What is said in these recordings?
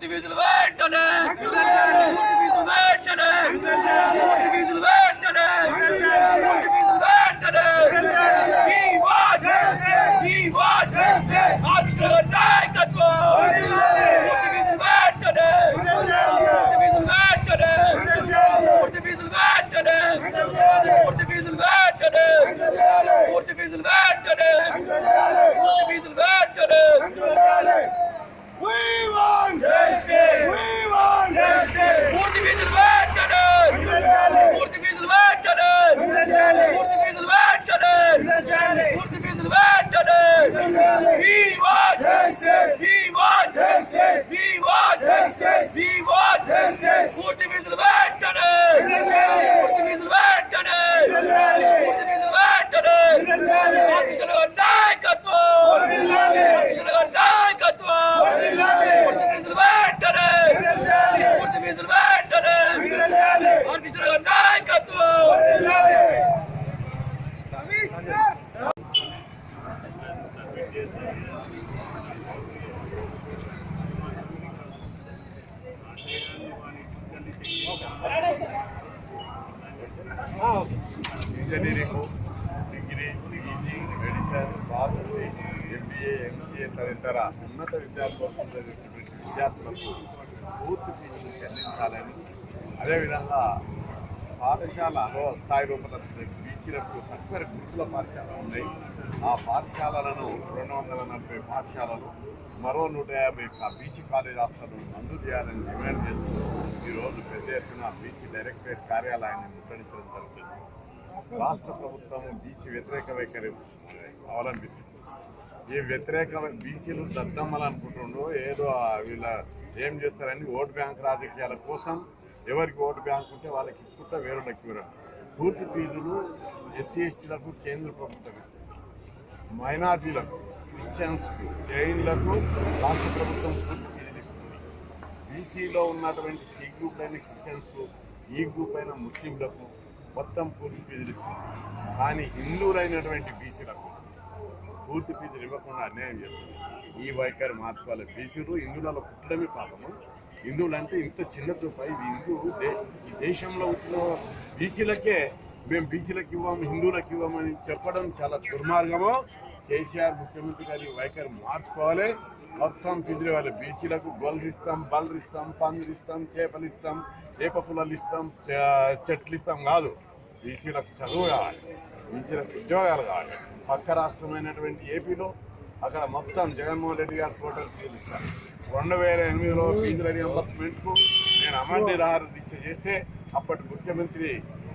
పూర్తి ఫీజులు వెంటనే పూర్తి ఫీజులు వెంటనే పూర్తి ఫీజులు వెంటనే పూర్తి ఫీజులు వెంటనే We want We want ఆఫీసుల నాయకత్వం పూర్తి ఫీజులు వెంటనే పూర్తి ఫీజులు వెంటనే పూర్తి ఫీజులు వెంటనే పూర్తి ఫీజులు వెంటనే పూర్తి ఫీజులు వెంటనే పూర్తి ఫీజులు వెంటనే We want justice. We want justice. పూర్తి ఫీజులు వెంటనే పూర్తి ఫీజులు వెంటనే పూర్తి ఫీజులు వెంటనే పూర్తి ఫీజులు వెంటనే We want Justice. We want Justice. We want Justice. We want Justice. పూర్తి ఫీజులు వెంటనే పూర్తి ఫీజులు వెంటనే పూర్తి ఫీజులు వెంటనే ఆఫీసుల నాయకత్వం ఆఫీసుల నాయకత్వం పూర్తి ఫీజులు వెంటనే పూర్తి ఫీజులు వెంటనే ఆఫీసుల నాయకత్వం engineering degree PG medicine pharmacy MBA MCA తదితర ఉన్నత విద్యాల కోసం చదివినటువంటి విద్యార్థులకు పూర్తి ఫీజులు చెల్లించాలని. అదేవిధంగా పాఠశాల అనుభవ స్థాయి రూపంలో బీసీలకు తక్కువ గుర్తుల పాఠశాలలు ఉన్నాయి. ఆ పాఠశాలలను రెండు వందల నలభై పాఠశాలలు మరో నూట యాభై బీసీ కాలేజ్ హాస్టల్ మంజూరు చేయాలని డిమాండ్ చేస్తూ ఈరోజు పెద్ద ఎత్తున బీసీ డైరెక్టరేట్ కార్యాలయాన్ని ముట్టడించడం జరుగుతుంది. రాష్ట్ర ప్రభుత్వం బీసీ వ్యతిరేక వైఖరి అవలంబిస్తుంది ఈ వ్యతిరేక బీసీలు దద్దమ్మలు ఏదో వీళ్ళ ఏం చేస్తారని ఓటు బ్యాంక్ రాజకీయాల కోసం ఎవరికి ఓటు బ్యాంక్ ఉంటే వాళ్ళకి ఇచ్చుకుంటా వేరులకు ఇవ్వడం పూర్తి ఫీజులు ఎస్సీ ఎస్టీలకు కేంద్ర ప్రభుత్వం ఇస్తుంది. మైనార్టీలకు క్రిస్టియన్స్కు జైన్లకు రాష్ట్ర ప్రభుత్వం పూర్తి ఫీజులు ఇస్తుంది బీసీలో ఉన్నటువంటి సి గ్రూప్ అయిన క్రిస్టియన్స్కు ఈ గ్రూప్ అయిన ముస్లింలకు మొత్తం పూర్తి ఫీజులు ఇస్తుంది కానీ హిందువులైనటువంటి బీసీలకు పూర్తి ఫీజులు ఇవ్వకుండా అన్యాయం చేస్తుంది ఈ వైఖరి మార్చుకోవాలి. బీసీలు హిందువులలో పుట్టడమే పాపము. హిందువులంటే ఇంత చిన్న చూప హిందువు హిందూ దేశంలో ఉన్న బీసీలకే మేము బీసీలకు ఇవ్వము హిందువులకు ఇవ్వమని చెప్పడం చాలా దుర్మార్గము. కేసీఆర్ ముఖ్యమంత్రి గారి వైఖరి మార్చుకోవాలి. మొత్తం ఫీజులు వాళ్ళు బీసీలకు గొల్లు ఇస్తాం బల్లు ఇస్తాం పందులు ఇస్తాం చేపలు ఇస్తాం చేప పుల్లలు ఇస్తాం చెట్లు ఇస్తాం కాదు. బీసీలకు చదువు కావాలి. బీసీలకు ఉద్యోగాలు కావాలి. పక్క రాష్ట్రమైనటువంటి ఏపీలో అక్కడ మొత్తం జగన్మోహన్ రెడ్డి గారు టోటల్ ఫీజు ఇస్తారు రెండు వేల ఎనిమిదిలో ఫీజుల రియంబర్స్మెంట్కు నేను అమర్ని నిరాహార దీక్ష చేస్తే అప్పటి ముఖ్యమంత్రి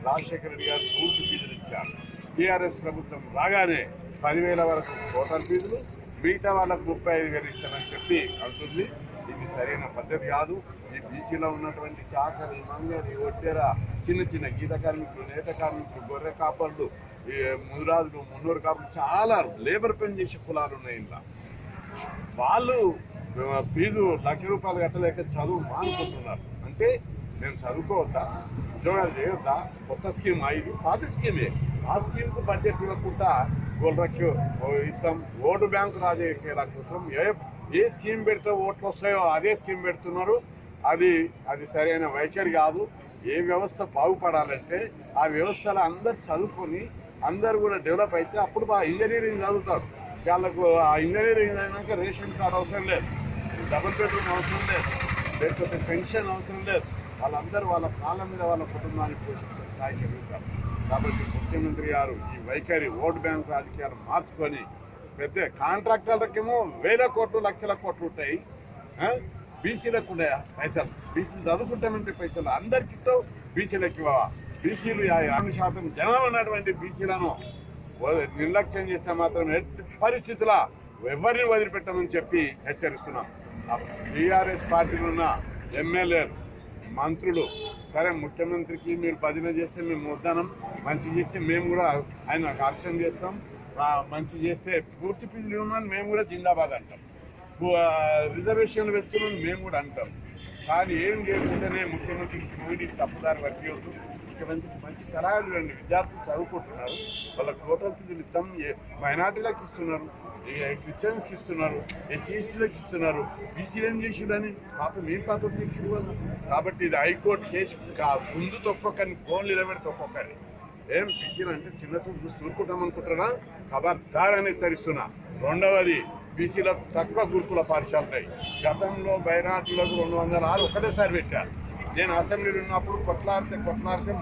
రాజశేఖర రెడ్డి గారు పూర్తి ఫీజులు ఇచ్చారు. టీఆర్ఎస్ ప్రభుత్వం రాగానే పదివేల వరకు టోటల్ ఫీజులు మిగతా వాళ్ళకు ముప్పై ఐదు వేలు ఇస్తామని చెప్పి అంటుంది. ఇది సరైన పద్ధతి కాదు. ఈ బీసీలో ఉన్నటువంటి చాకరి మంగరి ఒట్టెర చిన్న చిన్న గీత కార్మికులు నేత కార్మికులు గొర్రె కాపర్లు ఈ ముదిరాజులు మున్నూరు కాపులు చాలా లేబర్ పని చేసే కులాలు ఉన్నాయి ఇంట్లో. వాళ్ళు ఫీజు లక్ష రూపాయలు కట్టలేక చదువు మానుకుంటున్నారు. అంటే నేను చదువుకోవద్దా? ఉద్యోగాలు చేయొద్దా? కొత్త స్కీమ్ ఐదు పాత స్కీమే. ఆ స్కీమ్కు బడ్జెట్ ఇవ్వకుండా గోల్ ఇస్తాం. ఓటు బ్యాంకు రాజకీయాల కోసం ఏ ఏ స్కీమ్ పెడితే ఓట్లు వస్తాయో అదే స్కీమ్ పెడుతున్నారు. అది అది సరైన వైఖరి కాదు. ఏ వ్యవస్థ బాగుపడాలంటే ఆ వ్యవస్థలో అందరు చదువుకొని అందరు కూడా డెవలప్ అయితే అప్పుడు బాగా ఇంజనీరింగ్ చదువుతాడు వాళ్ళకు ఆ ఇంజనీరింగ్ అయినాక రేషన్ కార్డు అవసరం లేదు. డబుల్ బెడ్రూమ్ అవసరం లేదు. లేకపోతే పెన్షన్ అవసరం లేదు. వాళ్ళందరూ వాళ్ళ కాళ్ళ మీద వాళ్ళ కుటుంబాన్ని పోషించే స్థాయికి ఎదుగుతారు. కాబట్టి ముఖ్యమంత్రి గారు ఈ వైఖరి ఓట్ బ్యాంక్ రాజకీయాలు మార్చుకొని పెద్ద కాంట్రాక్టర్లకేమో వేల కోట్లు లక్షల కోట్లు ఉంటాయి. బీసీలకు ఉన్నాయా? పైసలు. బీసీలు చదువుకుంటామంటే పైసలు. అందరికి ఇస్తావు బీసీలకు ఇవ్వవా? బీసీలు యాభై శాతం జనం ఉన్నటువంటి బీసీలను నిర్లక్ష్యం చేస్తే మాత్రం ఎట్టి పరిస్థితుల ఎవరిని వదిలిపెట్టమని చెప్పి హెచ్చరిస్తున్నాం. టీఆర్ఎస్ పార్టీలో ఉన్న ఎమ్మెల్యేలు మంత్రులు సరే ముఖ్యమంత్రికి మీరు భజన చేస్తే మేము వద్దానం మంచి చేస్తే మేము కూడా ఆయన అక్షం చేస్తాం. మంచి చేస్తే పూర్తి పిల్లలు ఇవ్వమని మేము కూడా జిందాబాద్ అంటాం. రిజర్వేషన్లు పెంచుకుని మేము కూడా అంటాం. కానీ ఏం లేకుండానే ముఖ్యమంత్రికి పోయి తప్పుదారి వర్తియొద్దు ముఖ్యమంత్రికి మంచి సలహాలు ఇవ్వండి. విద్యార్థులు చదువుకుంటున్నారు. వాళ్ళ టోటల్ ఫీజులు ఇస్తాం మైనార్టీలకు ఇస్తున్నారు. క్రిస్టియన్స్కి ఇస్తున్నారు ఎస్సీ ఎస్టీలకు ఇస్తున్నారు బీసీలు ఏం చేసిండని పాపం ఏం పాపం తీర్చుడు వాళ్ళు? కాబట్టి ఇది హైకోర్టు కేసు ముందు తొక్కొక్కరిని ఫోన్లు నిలబెడితే ఒక్కొక్కరిని ఏం బీసీలు అంటే చిన్న చూపు చూసి తూరుకుంటాం అనుకుంటున్నా అని హెచ్చరిస్తున్నా. రెండవది బీసీల తక్కువ గురుకుల పాఠశాలలు గతంలో బైరాట్లకు రెండు వందల ఆరు ఒకటేసారి పెట్టారు. నేను అసెంబ్లీలో ఉన్నప్పుడు కొట్లాడితే కొట్లాడితే